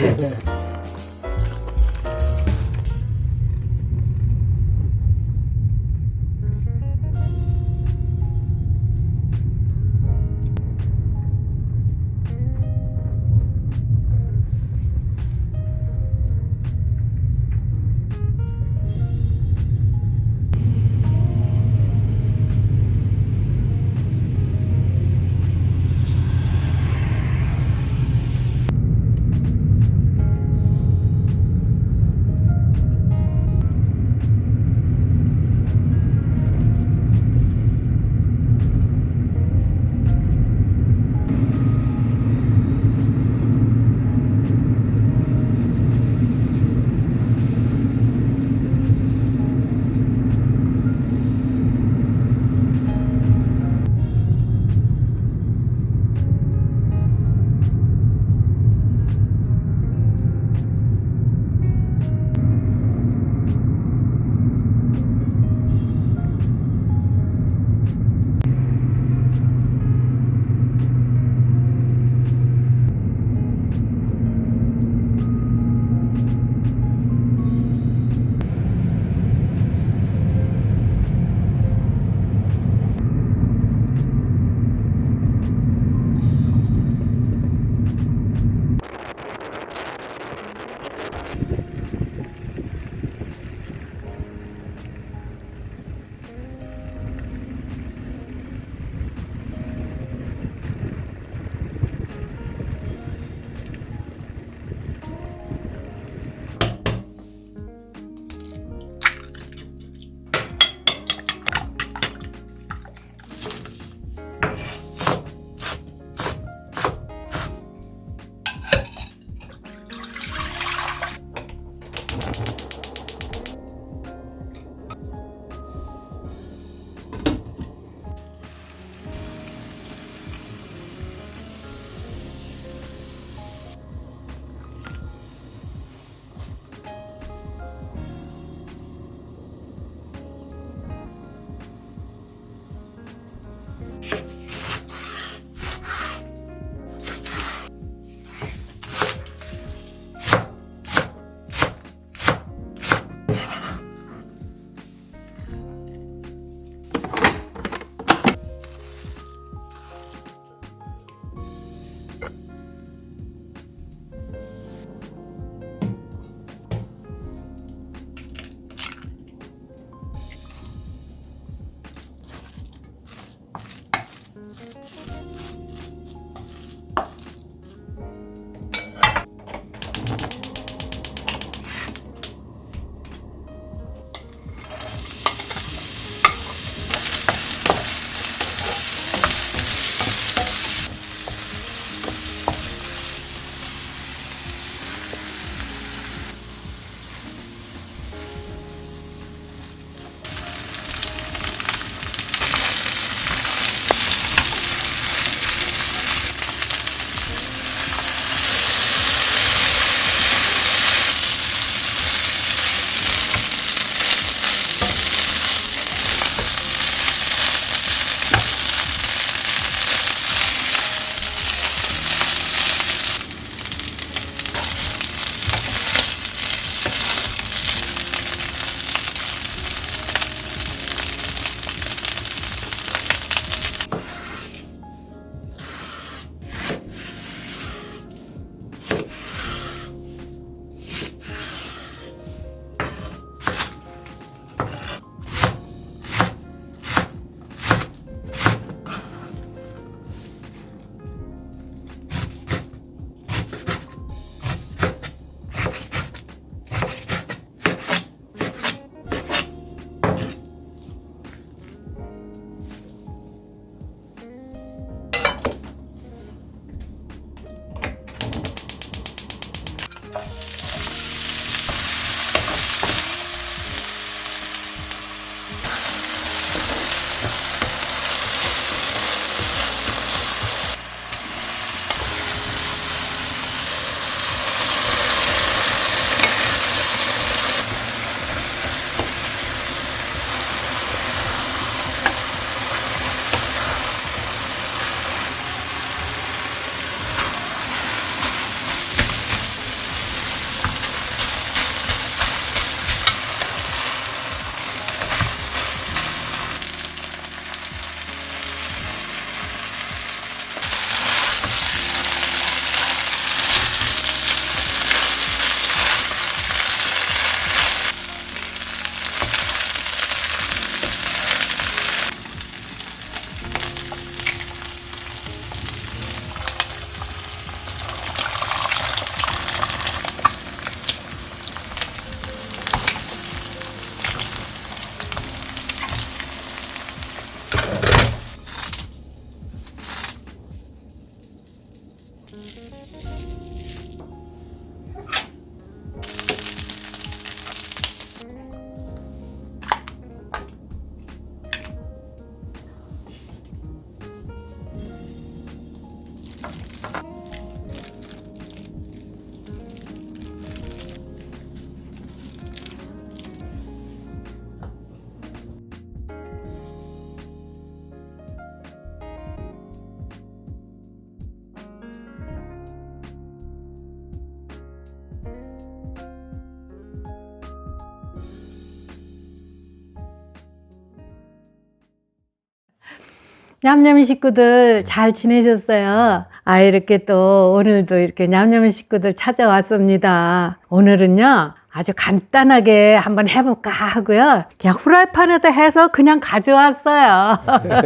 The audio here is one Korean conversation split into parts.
Yeah. 냠냠이 식구들 잘 지내셨어요? 아, 이렇게 또 오늘도 이렇게 냠냠이 식구들 찾아왔습니다. 오늘은요, 아주 간단하게 한번 해볼까 하고요. 그냥 후라이팬에다 해서 그냥 가져왔어요.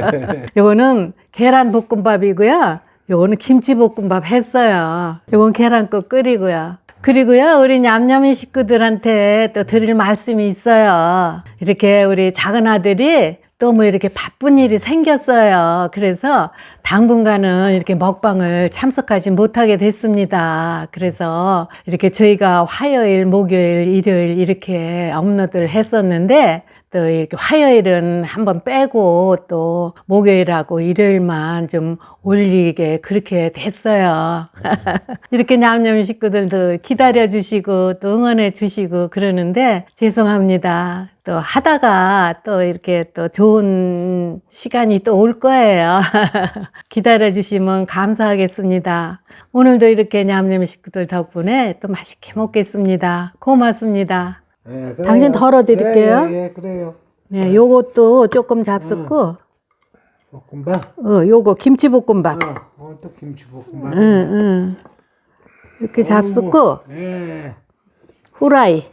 요거는 계란 볶음밥이고요. 요거는 김치 볶음밥 했어요. 요건 계란국 끓이고요. 그리고요, 우리 냠냠이 식구들한테 또 드릴 말씀이 있어요. 이렇게 우리 작은 아들이 또 뭐 이렇게 바쁜 일이 생겼어요. 그래서 당분간은 이렇게 먹방을 참석하지 못하게 됐습니다. 그래서 이렇게 저희가 화요일, 목요일, 일요일 이렇게 업로드를 했었는데 또 이렇게 화요일은 한번 빼고 또 목요일하고 일요일만 좀 올리게 그렇게 됐어요. 이렇게 냠냠이 식구들도 기다려 주시고 또 응원해 주시고 그러는데 죄송합니다. 또 하다가 또 이렇게 또 좋은 시간이 또 올 거예요. 기다려 주시면 감사하겠습니다. 오늘도 이렇게 냠냠이 식구들 덕분에 또 맛있게 먹겠습니다. 고맙습니다. 예, 그래요. 당신 덜어드릴게요. 예, 예, 예, 그래요. 네, 요것도 조금 잡숫고, 볶음밥. 어, 요거 김치볶음밥. 어, 어, 또 김치볶음밥. 응, 응. 이렇게 잡숫고, 예. 후라이.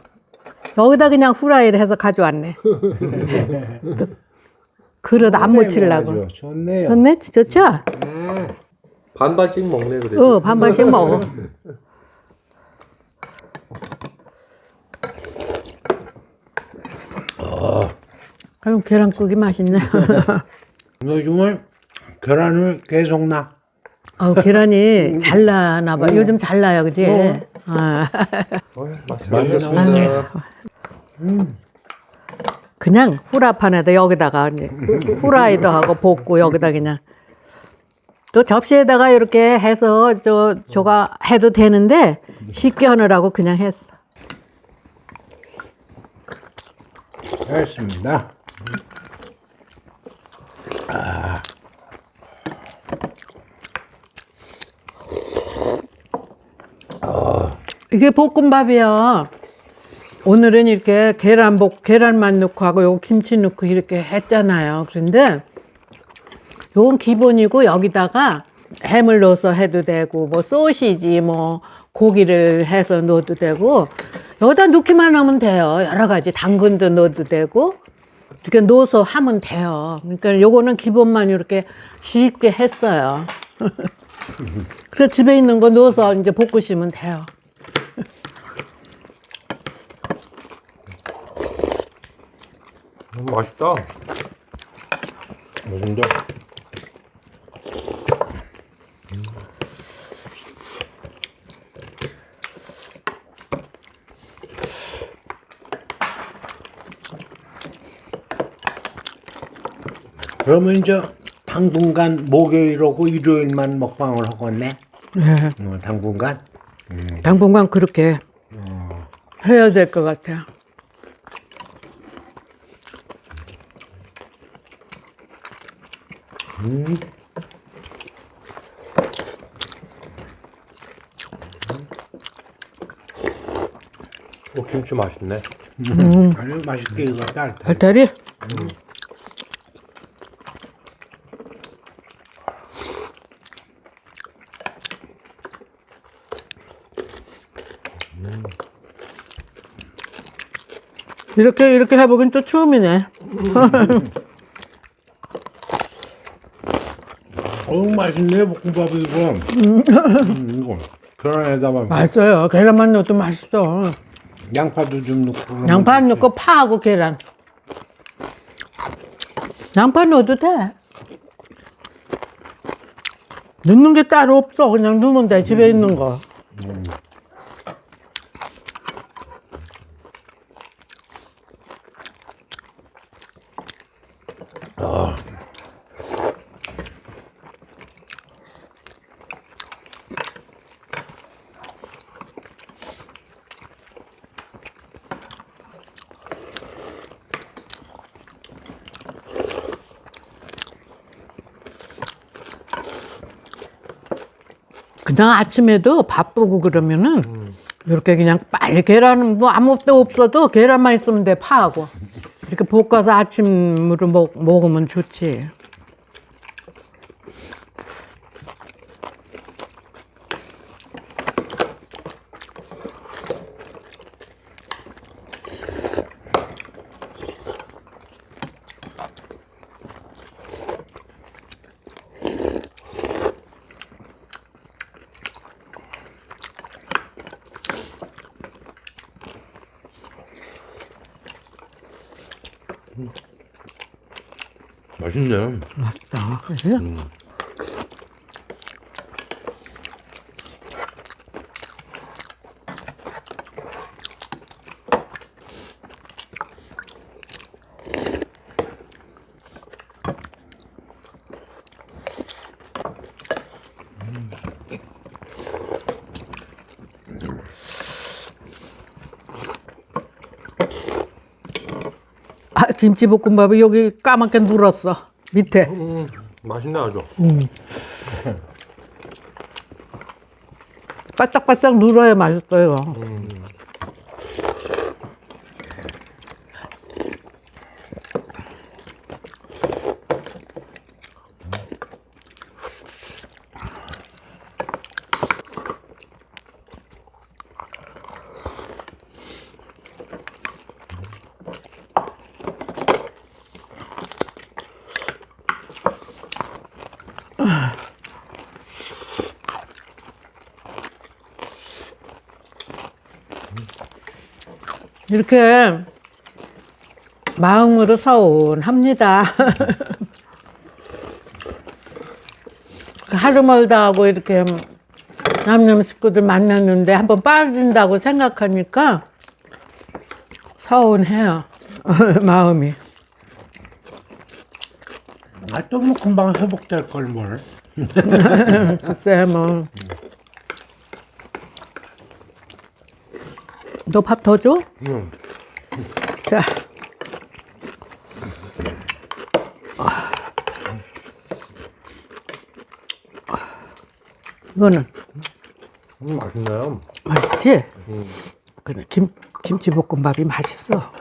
여기다 그냥 후라이를 해서 가져왔네. 또 그릇 안 묻히려고. 아주 좋네요. 좋네? 좋죠? 예. 반반씩 먹네 그래도. 어, 반반씩 먹어. 아유, 계란국이 맛있네. 요즘은 계란을 계속 나. 어, 계란이 잘 나나 봐. 요즘 잘 나요, 그지? 아. 맛있게 먹겠습니다. 그냥 후라판에다 여기다가 이제 후라이도 하고 볶고 여기다 그냥 또 접시에다가 이렇게 해서 저 저가 해도 되는데 쉽게 하느라고 그냥 했어. 됐습니다. 이게 볶음밥이야. 오늘은 이렇게 계란 볶 계란만 넣고 하고 요 김치 넣고 이렇게 했잖아요. 그런데 요건 기본이고 여기다가 햄을 넣어서 해도 되고 뭐 소시지 뭐 고기를 해서 넣어도 되고 여기다 넣기만 하면 돼요. 여러 가지 당근도 넣어도 되고 이렇게 넣어서 하면 돼요. 그러니까 요거는 기본만 이렇게 쉽게 했어요. 그래서 집에 있는 거 넣어서 이제 볶으시면 돼요. 맛있다. 먹은데. 그러면 이제 당분간 목요일하고 일요일만 먹방을 하겠네. 네. 어, 당분간. 당분간 그렇게 해야 될 것 같아요. 어, 김치 맛있네. 아주 맛있게 익었다. 알타리? 이렇게 이렇게 해보긴 또 처음이네. 어우 맛있네 볶음밥 이거. 음, 이거 계란에다가 맛있어요. 계란만 넣어도 맛있어. 양파도 좀 넣고. 그러면 양파 넣고 파하고 계란. 양파 넣어도 돼. 넣는 게 따로 없어. 그냥 넣으면 돼. 집에 있는 거. 그냥 아침에도 바쁘고 그러면은 이렇게 그냥 빨리 계란은 뭐 아무것도 없어도 계란만 있으면 돼 파하고 이렇게 볶아서 아침으로 먹, 먹으면 좋지. 맛있네. 맛있다. 그지? 아, 김치볶음밥이 여기 까맣게 눌었어. 밑에. 음, 맛있네 아주. 바짝바짝 눌어야 맛있어요. 이렇게 마음으로 서운합니다. 하루 멀다 하고 이렇게 남녀 식구들 만났는데 한번 빠진다고 생각하니까 서운해요. 마음이. 아, 또뭐 금방 회복될 걸 뭘. 글쎄 뭐. 너 밥 더 줘? 응. 자. 이거는 음, 맛있네요. 맛있지? 그래 김 김치볶음밥이 맛있어.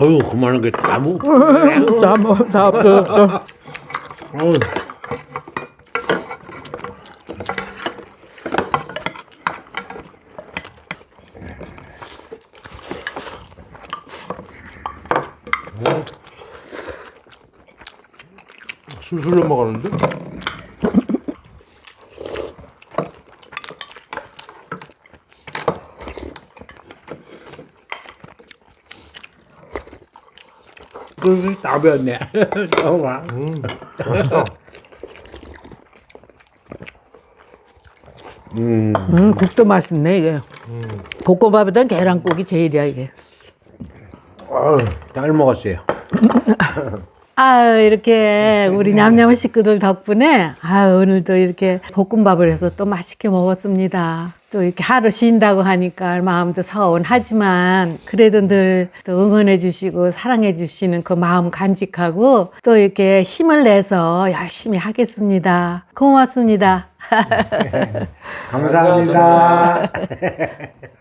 어휴, 그만한 게다 먹. 자, 뭐, 자, 없어, 없어. 어휴. 술술 넘어가는데? 그다 배웠네. 봐봐. 음, 맛있다. 음, 국도 맛있네 이게. 볶음밥보단 계란국이 제일이야 이게. 어휴, 잘 먹었어요. 아 이렇게 우리 냠냠 식구들 덕분에 아 오늘도 이렇게 볶음밥을 해서 또 맛있게 먹었습니다. 또 이렇게 하루 쉰다고 하니까 마음도 서운하지만 그래도 늘 또 응원해 주시고 사랑해 주시는 그 마음 간직하고 또 이렇게 힘을 내서 열심히 하겠습니다. 고맙습니다. 감사합니다.